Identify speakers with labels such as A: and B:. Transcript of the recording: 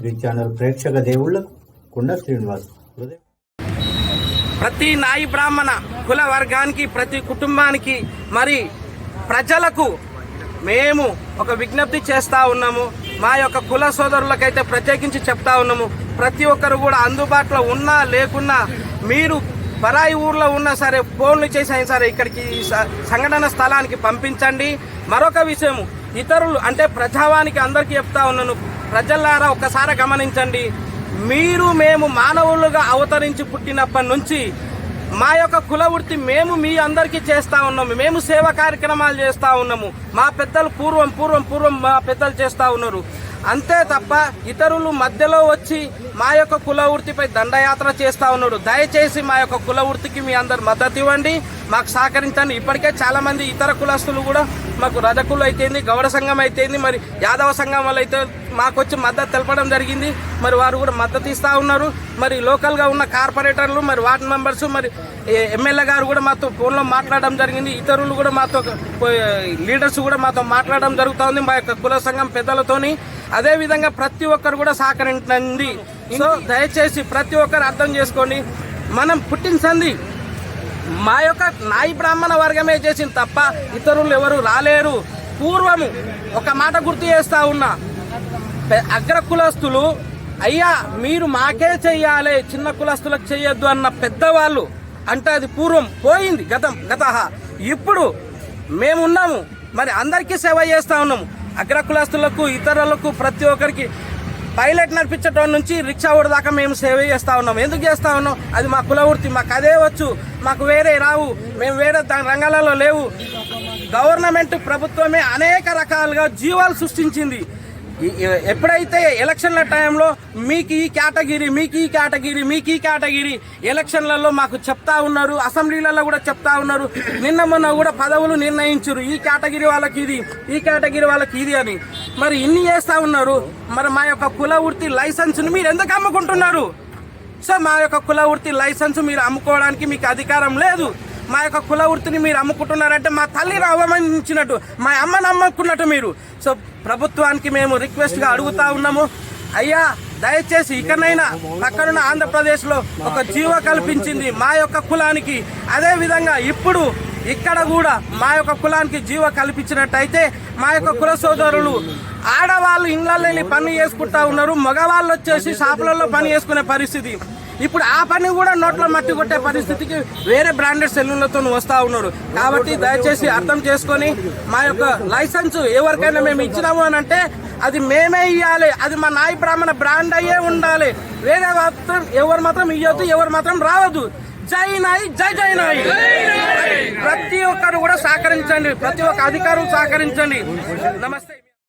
A: Three channel ప్రేక్షక దేవుళ్ళకు కుండ శ్రీనివాస్
B: ప్రతి నాయి బ్రాహ్మణ కుల వర్గానికి ప్రతి కుటుంబానికి మరి ప్రజలకు మేము ఒక విజ్ఞప్తి చేస్తా ఉన్నాము. మా యొక్క కుల సోదరులకైతే ప్రత్యేకించి చెప్తా ఉన్నాము. ప్రతి ఒక్కరు కూడా అందుబాటులో ఉన్నా లేకున్నా మీరు పరాయి ఊర్లో ఉన్నా సరే ఫోన్లు చేసి అయినా సరే ఇక్కడికి సంఘటన స్థలానికి పంపించండి. మరొక విషయం ఇతరులు అంటే ప్రజావానికి అందరికీ చెప్తా ఉన్నాను. ప్రజలారా ఒక్కసారి గమనించండి. మీరు మేము మానవులుగా అవతరించి పుట్టినప్పటి నుంచి మా యొక్క కుల వృత్తి మేము మీ అందరికీ చేస్తా ఉన్నాము. మేము సేవ కార్యక్రమాలు చేస్తా ఉన్నాము. మా పెద్దలు పూర్వం పూర్వం పూర్వం మా పెద్దలు చేస్తా ఉన్నారు. అంతే తప్ప ఇతరులు మధ్యలో వచ్చి మా యొక్క కుల వృత్తిపై దండయాత్ర చేస్తా ఉన్నాడు దయచేసి మా యొక్క కుల వృత్తికి మీ అందరు మద్దతు ఇవ్వండి. మాకు సహకరించండి. ఇప్పటికే చాలా మంది ఇతర కులస్తులు కూడా మాకు రజకులు అయితేంది గౌడ సంఘం అయితేంది మరి యాదవ సంఘం వాళ్ళు అయితే మాకు వచ్చి మద్దతు తెలపడం జరిగింది. మరి వారు కూడా మద్దతు ఇస్తూ ఉన్నారు. మరి లోకల్గా ఉన్న కార్పొరేటర్లు మరి వార్డు మెంబర్స్ మరి ఎమ్మెల్యే గారు కూడా మాతో ఫోన్లో మాట్లాడడం జరిగింది. ఇతరులు కూడా మాతో లీడర్స్ కూడా మాతో మాట్లాడడం జరుగుతుంది మా యొక్క కుల సంఘం పెద్దలతోని. అదేవిధంగా ప్రతి ఒక్కరు కూడా సహకరించింది సో దయచేసి ప్రతి ఒక్కరు అర్థం చేసుకోండి. మనం పుట్టిన సంధి మా యొక్క నాయి బ్రాహ్మణ వర్గమే చేసింది తప్ప ఇతరులు ఎవరు రాలేరు. పూర్వము ఒక మాట గుర్తు చేస్తా ఉన్నా. అగ్ర కులస్తులు అయ్యా మీరు మాకే చెయ్యాలి చిన్న కులస్తులకు చెయ్యొద్దు అన్న పెద్దవాళ్ళు అంటే అది పూర్వం పోయింది గతం గత ఇప్పుడు మేమున్నాము మరి అందరికీ సేవ చేస్తా ఉన్నాము. అగ్ర కులస్తులకు ఇతరులకు ప్రతి ఒక్కరికి పైలట్ నడిపించడం నుంచి రిక్షా ఓడి దాకా మేము సేవ చేస్తా ఉన్నాం ఎందుకు చేస్తా ఉన్నాం? అది మా కుల వృత్తి మాకు అదే వచ్చు మాకు వేరే రావు మేము వేరే దాని రంగాలలో లేవు. గవర్నమెంట్ ప్రభుత్వమే అనేక రకాలుగా జీవాలు సృష్టించింది. ఎప్పుడైతే ఎలక్షన్ల టైంలో మీకు ఈ కేటగిరీ మీకు ఈ కేటగిరీ మీకు ఈ కేటగిరీ ఎలక్షన్లలో మాకు చెప్తా ఉన్నారు అసెంబ్లీలలో కూడా చెప్తా ఉన్నారు. నిన్న మొన్న కూడా పదవులు నిర్ణయించారు. ఈ కేటగిరీ వాళ్ళకి ఇది ఈ కేటగిరీ వాళ్ళకి ఇది అని. మరి ఇన్ని చేస్తా ఉన్నారు. మరి మా యొక్క కుల వృత్తి లైసెన్స్ని మీరు ఎందుకు అమ్ముకుంటున్నారు? సో మా యొక్క కుల వృత్తి లైసెన్స్ మీరు అమ్ముకోవడానికి మీకు అధికారం లేదు. మా యొక్క కుల వృత్తిని మీరు అమ్ముకుంటున్నారంటే మా తల్లిని అవమానించినట్టు మా అమ్మని అమ్ముకున్నట్టు మీరు. సో ప్రభుత్వానికి మేము రిక్వెస్ట్గా అడుగుతా ఉన్నాము. అయ్యా దయచేసి ఇకనైనా పక్కనున్న ఆంధ్రప్రదేశ్లో ఒక జీవ కల్పించింది మా యొక్క కులానికి. అదే విధంగా ఇప్పుడు ఇక్కడ కూడా మా యొక్క కులానికి జీవ కల్పించినట్టయితే మా యొక్క కుల సోదరులు ఆడవాళ్ళు ఇళ్ళల్లో పని చేసుకుంటా ఉన్నారు మగవాళ్ళు వచ్చేసి షాపులలో పని చేసుకునే పరిస్థితి. ఇప్పుడు ఆ పని కూడా నోట్లో మట్టి కొట్టే పరిస్థితికి వేరే బ్రాండెడ్ సెల్లులతో వస్తా ఉన్నారు. కాబట్టి దయచేసి అర్థం చేసుకొని మా యొక్క లైసెన్స్ ఎవరికైనా మేము ఇచ్చినాము అని అంటే అది మేమే ఇవ్వాలి అది మా నాయి బ్రాహ్మణ బ్రాండ్ అయ్యే ఉండాలి. వేరే మాత్రం ఎవరు మాత్రం ఇవ్వద్దు ఎవరు మాత్రం రావద్దు. జై నాయి జై జై నాయి. ప్రతి ఒక్కరు కూడా సహకరించండి. ప్రతి ఒక్క అధికారులు సహకరించండి. నమస్తే.